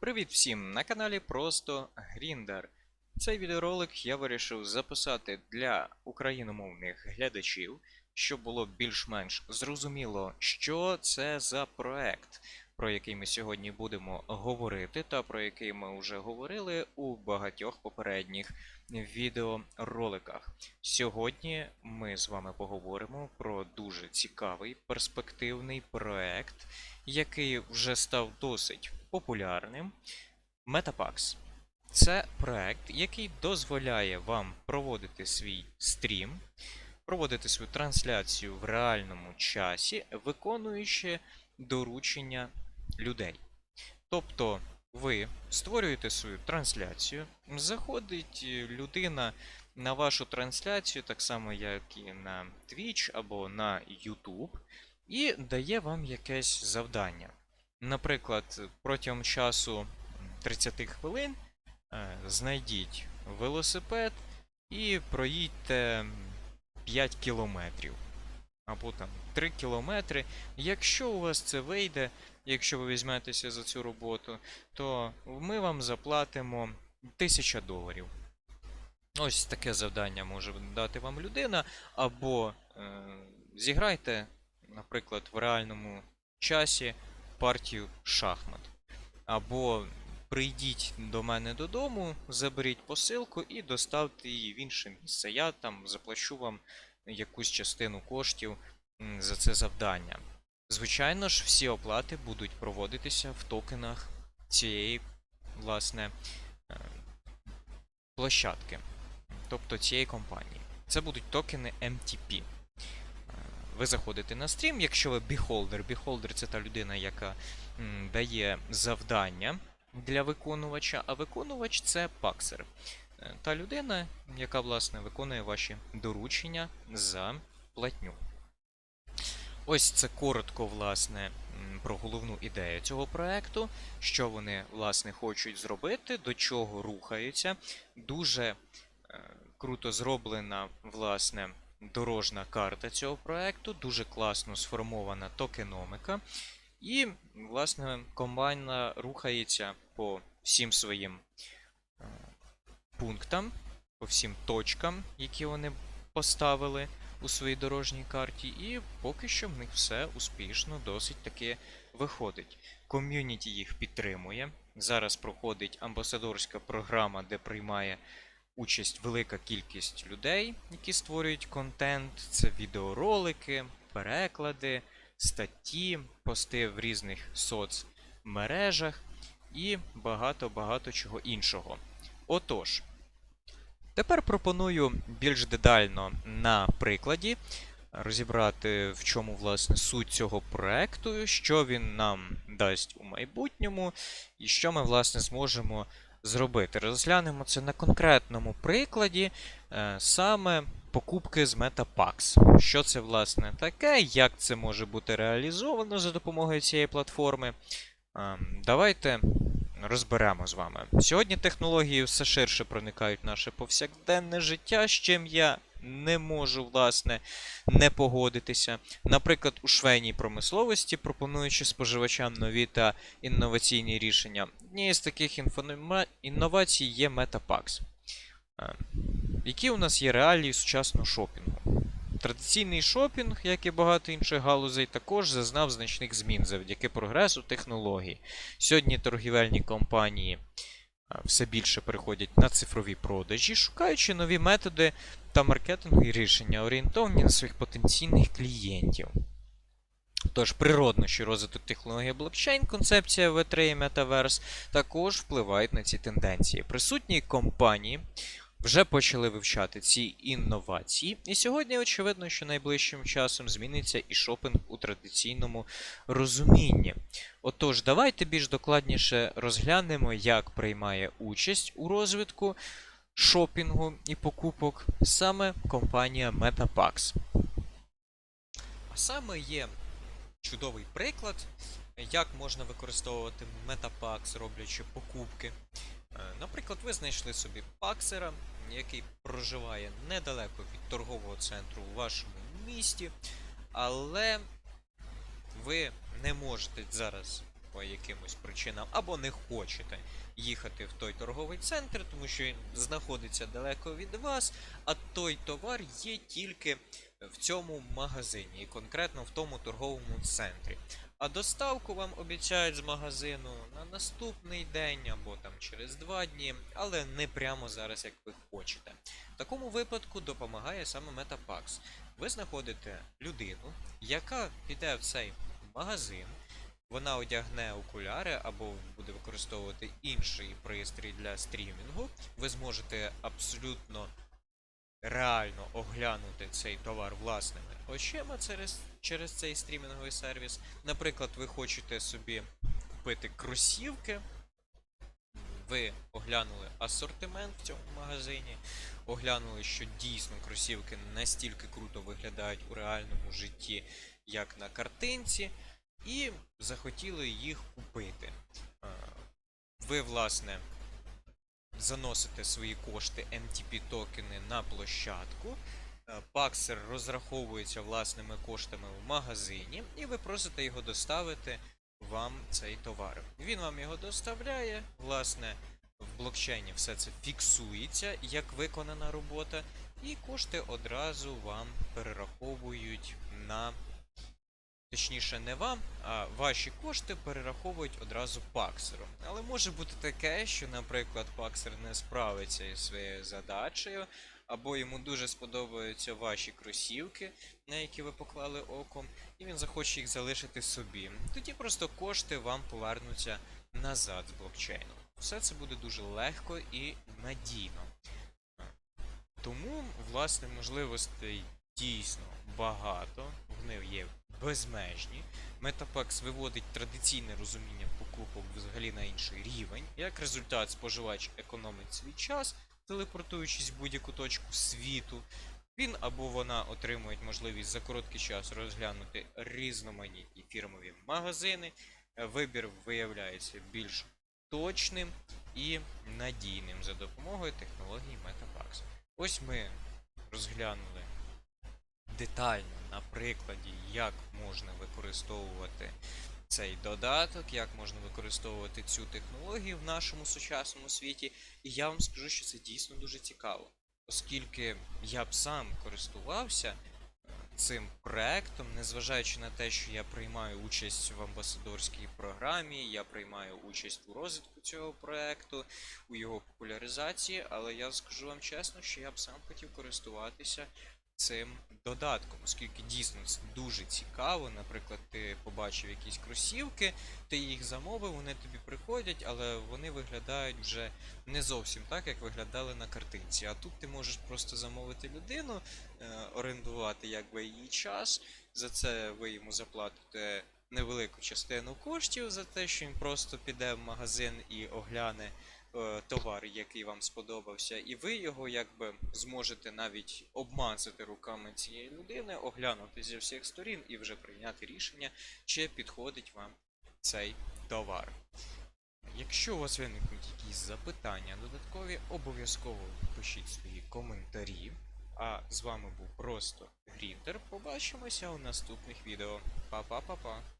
Привіт всім! На каналі Просто Гріндар. Цей відеоролик я вирішив записати для україномовних глядачів, щоб було більш-менш зрозуміло, що це за проект, про який ми сьогодні будемо говорити, та про який ми вже говорили у багатьох попередніх відеороликах. Сьогодні ми з вами поговоримо про дуже цікавий перспективний проект, який вже став досить популярним. Metapax. Це проект, який дозволяє вам проводити свій стрім, проводити свою трансляцію в реальному часі, виконуючи доручення людей. Тобто ви створюєте свою трансляцію, заходить е, людина на вашу трансляцію, так само як і на Twitch або на YouTube, і дає вам якесь завдання. Наприклад, протягом часу 30 хвилин е, знайдіть велосипед і проїдьте 5 кілометрів. Або там 3 кілометри. Якщо у вас це вийде, якщо ви візьметеся за цю роботу, то ми вам заплатимо 1000 доларів. Ось таке завдання може дати вам людина, або е, зіграйте, наприклад, в реальному часі партію шахмат. Або прийдіть до мене додому, заберіть посилку і доставте її в інше місце. Я там заплачу вам якусь частину коштів за це завдання. Звичайно ж, всі оплати будуть проводитися в токенах цієї, власне, е, площадки, тобто цієї компанії. Це будуть токени MTP. Е, Ви заходите на стрім, якщо ви beholder, beholder це та людина, яка дає завдання для виконувача, а виконувач це паксер. Та людина, яка власне виконує ваші доручення за платню. Ось це коротко, власне, про головну ідею цього проекту, що вони, власне, хочуть зробити, до чого рухаються. Дуже е, круто зроблена, власне, дорожна карта цього проекту, дуже класно сформована токеномика. І, власне, комбайна рухається по всім своїм е, пунктам, по всім точкам, які вони поставили у своїй дорожній карті, і поки що в них все успішно, досить таки виходить. Ком'юніті їх підтримує. Зараз проходить амбасадорська програма, де приймає участь велика кількість людей, які створюють контент. Це відеоролики, переклади, статті, пости в різних соцмережах і багато-багато чого іншого. Отож, тепер пропоную більш детально на прикладі розібрати, в чому власне суть цього проекту, що він нам дасть у майбутньому, і що ми власне зможемо зробити. Розглянемо це на конкретному прикладі, е, саме покупки з MetaPax. Що це власне таке, як це може бути реалізовано за допомогою цієї платформи. Ем, Давайте розберемо з вами. Сьогодні технології все ширше проникають в наше повсякденне життя, з чим я не можу, власне, не погодитися. Наприклад, у швейній промисловості, пропонуючи споживачам нові та інноваційні рішення. Однією з таких інфонома- інновацій є MetaPax. Е, Які у нас є реалії сучасного шопінгу? Традиційний шопінг, як і багато інших галузей, також зазнав значних змін завдяки прогресу технологій. Сьогодні торгівельні компанії все більше переходять на цифрові продажі, шукаючи нові методи та маркетингові рішення, орієнтовані на своїх потенційних клієнтів. Тож, природно, що розвиток технології блокчейн, концепція V3 і Metaverse також впливають на ці тенденції. Присутні компанії вже почали вивчати ці інновації, і сьогодні очевидно, що найближчим часом зміниться і шопінг у традиційному розумінні. Отож, давайте більш докладніше розглянемо, як приймає участь у розвитку шопінгу і покупок саме компанія MetaPax. А саме є чудовий приклад, як можна використовувати MetaPax, роблячи покупки. Е, Наприклад, ви знайшли собі паксера, який проживає недалеко від торгового центру у вашому місті, але ви не можете зараз по якимось причинам, або не хочете їхати в той торговий центр, тому що він знаходиться далеко від вас, а той товар є тільки в цьому магазині, і конкретно в тому торговому центрі. А доставку вам обіцяють з магазину на наступний день або там через два дні, але не прямо зараз, як ви хочете. В такому випадку допомагає саме Metapax. Ви знаходите людину, яка піде в цей магазин, вона одягне окуляри або буде використовувати інший пристрій для стрімінгу. Ви зможете абсолютно реально оглянути цей товар власними очима через, через цей стрімінговий сервіс. Наприклад, ви хочете собі купити кросівки. Ви оглянули асортимент в цьому магазині, оглянули, що дійсно кросівки настільки круто виглядають у реальному житті, як на картинці, і захотіли їх купити. Ви, власне, заносите свої кошти MTP токени на площадку. Е, Паксер розраховується власними коштами в магазині, і ви просите його доставити вам цей товар. Він вам його доставляє, власне, в блокчейні все це фіксується як виконана робота, і кошти одразу вам перераховують на. Точніше, не вам, а ваші кошти перераховують одразу Паксеру. Але може бути таке, що, наприклад, Паксер не справиться із своєю задачею, або йому дуже сподобаються ваші кросівки, на які ви поклали оком, і він захоче їх залишити собі. Тоді просто кошти вам повернуться назад з блокчейну. Все це буде дуже легко і надійно. Тому, власне, можливостей дійсно багато, вони є безмежні. Metaplex виводить традиційне розуміння покупок взагалі на інший рівень. Як результат, споживач економить свій час, телепортуючись в будь-яку точку світу. Він або вона отримують можливість за короткий час розглянути різноманітні фірмові магазини. Вибір виявляється більш точним і надійним за допомогою технології Metaplex. Ось ми розглянули детально на прикладі, як можна використовувати цей додаток, як можна використовувати цю технологію в нашому сучасному світі. І я вам скажу, що це дійсно дуже цікаво, оскільки я б сам користувався е, цим проектом, незважаючи на те, що я приймаю участь в амбасадорській програмі, я приймаю участь у розвитку цього проекту, у його популяризації, але я скажу вам чесно, що я б сам хотів користуватися цим додатком, оскільки дійсно це дуже цікаво. Наприклад, ти побачив якісь кросівки, ти їх замовив, вони тобі приходять, але вони виглядають вже не зовсім так, як виглядали на картинці. А тут ти можеш просто замовити людину, е, орендувати якби її час. За це ви йому заплатите невелику частину коштів за те, що він просто піде в магазин і огляне товар, який вам сподобався, і ви його якби зможете навіть обмацати руками цієї людини, оглянути зі всіх сторін і вже прийняти рішення, чи підходить вам цей товар. Якщо у вас виникнуть якісь запитання додаткові, обов'язково пишіть свої коментарі. А з вами був просто Грінтер. Побачимося у наступних відео. Па-па-па-па.